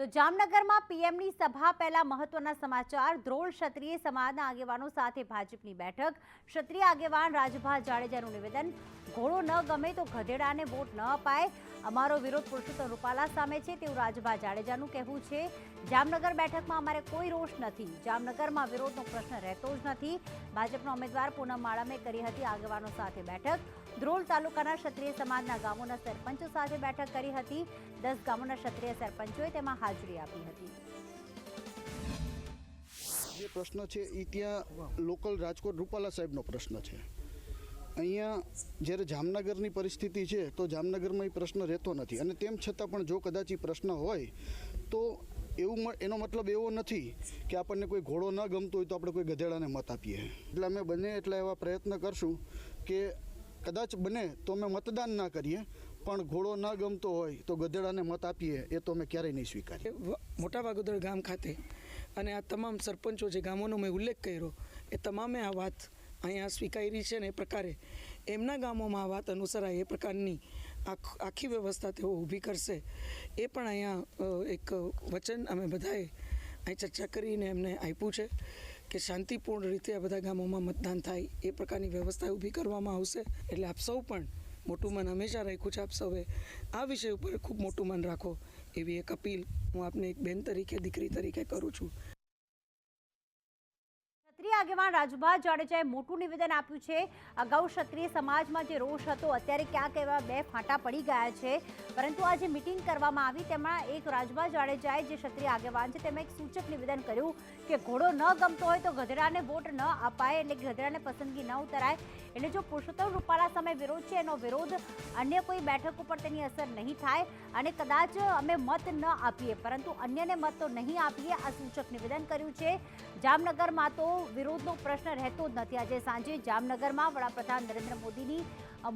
તો જામનગરમાં પીએમની સભા પહેલા મહત્વના સમાચાર. ધ્રોળ ક્ષત્રિય સમાજના આગેવાનો સાથે ભાજપની બેઠક. ક્ષત્રિય આગેવાન રાજભા જાડેજાનું નિવેદન. ઘોડો ન ગમે તો ગધેડાને વોટ ન અપાય. અમારો વિરોધ પુરુષોત્તમ રૂપાલા સામે છે. તેવું રાજભા જાડેજાનું કહેવું છે. જામનગર બેઠકમાં અમારે કોઈ રોષ નથી. જામનગરમાં વિરોધનો પ્રશ્ન રહેતો જ નથી. ભાજપના ઉમેદવાર પૂનમ માળમે કરી હતી આગેવાનો સાથે બેઠક. ધ્રોલ તાલુકાના ક્ષત્રિય સમાજના ગામોના સરપંચો સાથે બેઠક કરી હતી. દસ ગામોના ક્ષત્રિય સરપંચોએ તેમાં હાજરી આપી હતી. જે પ્રશ્ન છે એ ત્યાં લોકલ રાજકોટ રૂપાલા સાહેબનો પ્રશ્ન છે. અહીંયા જ્યારે જામનગરની પરિસ્થિતિ છે તો જામનગરમાં એ પ્રશ્ન રહેતો નથી. અને તેમ છતાં પણ જો કદાચ એ પ્રશ્ન હોય, તો એવું એનો મતલબ એવો નથી કે આપણને કોઈ ઘોડો ન ગમતો હોય તો આપણે કોઈ ગધેડાને મત આપીએ. એટલે અમે બંને એટલા એવા પ્રયત્ન કરશું કે કદાચ બને તો અમે મતદાન ના કરીએ, પણ ઘોડો ન ગમતો હોય તો ગધેડાને મત આપીએ, એ તો અમે ક્યારેય નહીં સ્વીકારીએ. મોટા વાગોદર ગામ ખાતે, અને આ તમામ સરપંચો જે ગામોનો મેં ઉલ્લેખ કર્યો, એ તમામે આ વાત અહીંયા સ્વીકારી છે ને એ પ્રકારે, એમના ગામોમાં આ વાત અનુસરાય, એ પ્રકારની આખી વ્યવસ્થા તેઓ ઊભી કરશે. એ પણ અહીંયા એક વચન અમે બધાએ અહીં ચર્ચા કરીને એમને આપ્યું છે. કે શાંતિપૂર્ણ રીતે આ બધા ગામોમાં મતદાન થાય, એ પ્રકારની વ્યવસ્થા ઊભી કરવામાં આવશે. એટલે આપ સૌ પણ મોટું મન હંમેશા રાખ્યું છે આપ સૌએ. આ વિષય ઉપર ખૂબ મોટું મન રાખો એવી એક અપીલ હું આપને એક બેન તરીકે, દીકરી તરીકે કરું છું. આગેવાન રાજભા જાડેજાએ મોટું નિવેદન આપ્યું છે. અગાઉ ક્ષત્રિય સમાજમાં જે રોષ હતો, અત્યારે ક્યાંક એવા બે ફાંટા પડી ગયા છે. પરંતુ આ જે મિટિંગ કરવામાં આવી, તેમાં એક રાજભા જાડેજાએ જે ક્ષત્રિય આગેવાન છે, તેમાં એક સૂચક નિવેદન કર્યું કે ઘોડો ન ગમતો હોય તો ગધેડાને વોટ ન અપાય, એટલે ગધેડાને પસંદગી ન ઉતરાય. એટલે જો પુરુષોત્તમ રૂપાલા સામે વિરોધ છે, એનો વિરોધ અન્ય કોઈ બેઠક ઉપર તેની અસર નહીં થાય અને કદાચ અમે મત ન આપીએ, પરંતુ અન્યને મત તો નહીં આપીએ, આ સૂચક નિવેદન કર્યું છે. જામનગરમાં તો વિરોધનો પ્રશ્ન રહેતો જ નથી. આજે સાંજે જામનગરમાં વડાપ્રધાન નરેન્દ્ર મોદીની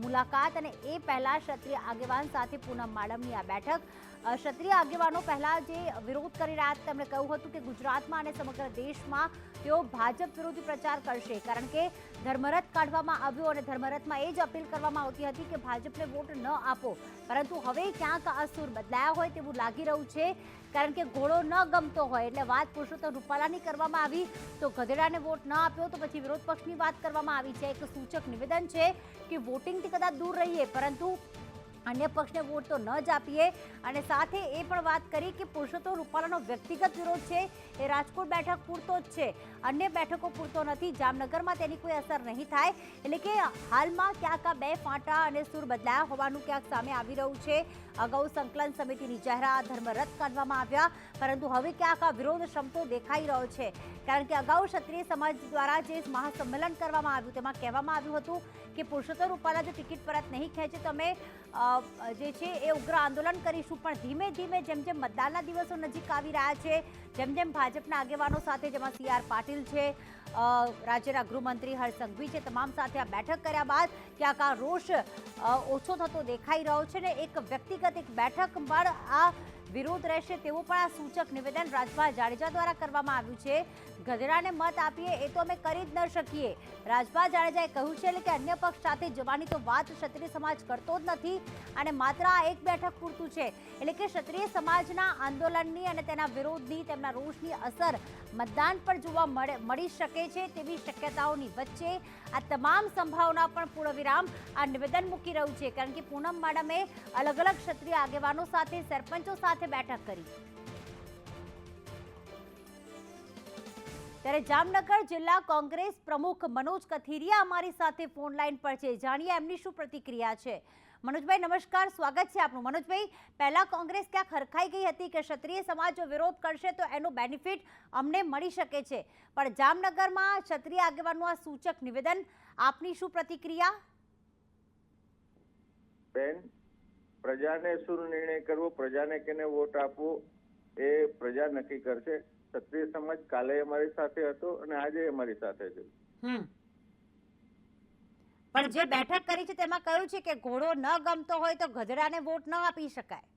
મુલાકાત અને એ પહેલાં ક્ષત્રિય આગેવાન સાથે પૂનમ માડમની આ બેઠક. ક્ષત્રિય આગેવાનો પહેલા જે વિરોધ કરી રહ્યા હતા, તેમણે કહ્યું હતું કે ગુજરાતમાં અને સમગ્ર દેશમાં તેઓ ભાજપ વિરોધી પ્રચાર કરશે. કારણ કે ધર્મરથ કાઢવામાં આવ્યો અને ધર્મરથમાં એ જ અપીલ કરવામાં આવતી હતી કે ભાજપને વોટ ન આપો. પરંતુ હવે ક્યાંક આ સૂર બદલાયા હોય તેવું લાગી રહ્યું છે. કારણ કે ઘોડો ન ગમતો હોય, એટલે વાત પુરુષોત્તમ રૂપાલાની કરવામાં આવી. તો ગધેડાને વોટ ન આપ્યો તો પછી વિરોધ પક્ષની વાત કરવામાં આવી છે. એક સૂચક નિવેદન છે કે વોટિંગથી કદાચ દૂર રહીએ, પરંતુ અન્ય પક્ષને વોટ તો ન જ આપીએ. અને સાથે એ પણ વાત કરી કે પુરુષોત્તમ રૂપાલાનો વ્યક્તિગત વિરોધ છે, એ રાજકોટ બેઠક પૂરતો જ છે. અન્ય બેઠકો પૂરતો નથી, જામનગરમાં તેની કોઈ અસર નહીં થાય. એટલે કે હાલમાં ક્યાંક આ બે ફાંટા અને સૂર બદલાયા હોવાનું ક્યાંક સામે આવી રહ્યું છે. અગાઉ સંકલન સમિતિની જાહેરાત ધર્મરથ કાઢવામાં આવ્યા, પરંતુ હવે ક્યાંક આ વિરોધ શમતો દેખાઈ રહ્યો છે. કારણ કે અગાઉ ક્ષત્રિય સમાજ દ્વારા જે મહાસંમેલન કરવામાં આવ્યું, તેમાં કહેવામાં આવ્યું હતું કે પુરુષોત્તમ રૂપાલા જો ટિકિટ પરત નહીં ખેંચે, તમે જે છે એ ઉગ્ર આંદોલન કરીશું, પણ ધીમે ધીમે જેમ જેમ મતદાનના દિવસો નજીક આવી રહ્યા છે, જેમ જેમ ભાજપના આગેવાનો સાથે, જેમાં સી આર પાટીલ છે રાજ્યના ગૃહમંત્રી હર્ષ છે, તમામ સાથે આ બેઠક કર્યા બાદ ક્યાંક આ રોષ ઓછો થતો દેખાઈ રહ્યો છે ને એક વ્યક્તિગત એક બેઠક પણ આ વિરોધ રહેશે તેવું પણ આ સૂચક નિવેદન રાજભા જાડેજા દ્વારા કરવામાં આવ્યું છે. ગધેડાને મત આપીએ એ તો અમે કરી જ ન શકીએ. રાજભા જાડેજાએ કહ્યું છે કે અન્ય પક્ષ સાથે જવાની તો વાત ક્ષત્રિય સમાજ કરતો જ નથી અને માત્ર આ એક બેઠક પૂરતું છે. એટલે કે ક્ષત્રિય સમાજના આંદોલનની અને તેના વિરોધની, તેમના રોષની અસર મતદાન પર જોવા મળે, મળી શકે છે તેવી શક્યતાઓની વચ્ચે આ તમામ સંભાવના પણ પૂર્ણવિરામ આ નિવેદન મૂકી રહ્યું છે. કારણ કે પૂનમ માડમે અલગ અલગ ક્ષત્રિય આગેવાનો સાથે, સરપંચો સાથે બેઠક કરી. ત્યારે જામનગર જિલ્લા કોંગ્રેસ પ્રમુખ મનોજ કથિરિયા અમારી સાથે ફોન લાઈન પર છે. જાણીએ એમની શું પ્રતિક્રિયા છે. મનોજભાઈ, નમસ્કાર. સ્વાગત છે આપનું. મનોજભાઈ, પહેલા કોંગ્રેસ ક્યાંક હરખાઈ ગઈ હતી કે ક્ષત્રિય સમાજ જો વિરોધ કરશે તો એનો બેનિફિટ અમને મળી શકે છે. પણ જામનગરમાં ક્ષત્રિય આગેવાનનું આ સૂચક નિવેદન, આપની શું પ્રતિક્રિયા? બેન, પ્રજાને શું નિર્ણય કરવો, પ્રજાને કેને વોટ આપવો, એ પ્રજા નક્કી કરશે. ક્ષત્રિય સમાજ કાલે અમારી સાથે હતો અને આજે અમારી સાથે છે. પણ જે બેઠક કરી છે તેમાં કહ્યું છે કે ઘોડો ન ગમતો હોય તો ગધડાને વોટ ન આપી શકાય.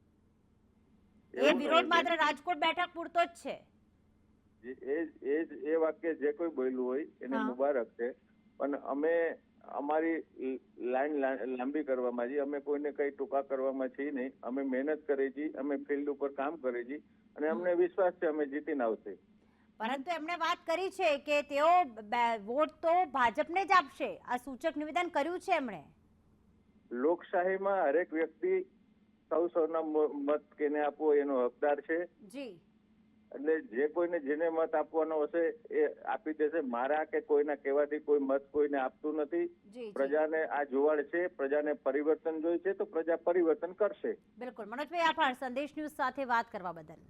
એ વિરોધ માત્ર રાજકોટ બેઠક પૂરતો જ છે. એ એ એ વાક્ય જે કોઈ બોલ્યું હોય એને મુબારક છે. પણ અમે અમારી લાઈન લાંબી કરવામાં છે. અમે કોઈને કઈ ટૂંકા કરવામાં છીએ નહીં. અમે મહેનત કરી છીએ અમે ફિલ્ડ ઉપર કામ કરી છીએ અને અમને વિશ્વાસ છે અમે જીતીને આવશે. પરંતુ એમણે વાત કરી છે કે તેઓ વોટ તો ભાજપને જ આપશે. આ સૂચક નિવેદન કર્યું છે એમણે? લોકશાહીમાં હરેક વ્યક્તિ સૌ સૌના મત કેને આપવો એનો હકદાર છે. જી. એટલે જે કોઈને જેને મત આપવાનો હશે એ આપી દેશે. મારા કે કોઈના કહેવાથી કોઈ મત કોઈને આપતું નથી. પ્રજાને આ જોવાળ છે પ્રજાને પરિવર્તન જોઈ છે તો પ્રજા પરિવર્તન કરશે. બિલકુલ. મનોજભાઈ આભાર. સંદેશ ન્યૂઝ સાથે વાત કરવા બદલ.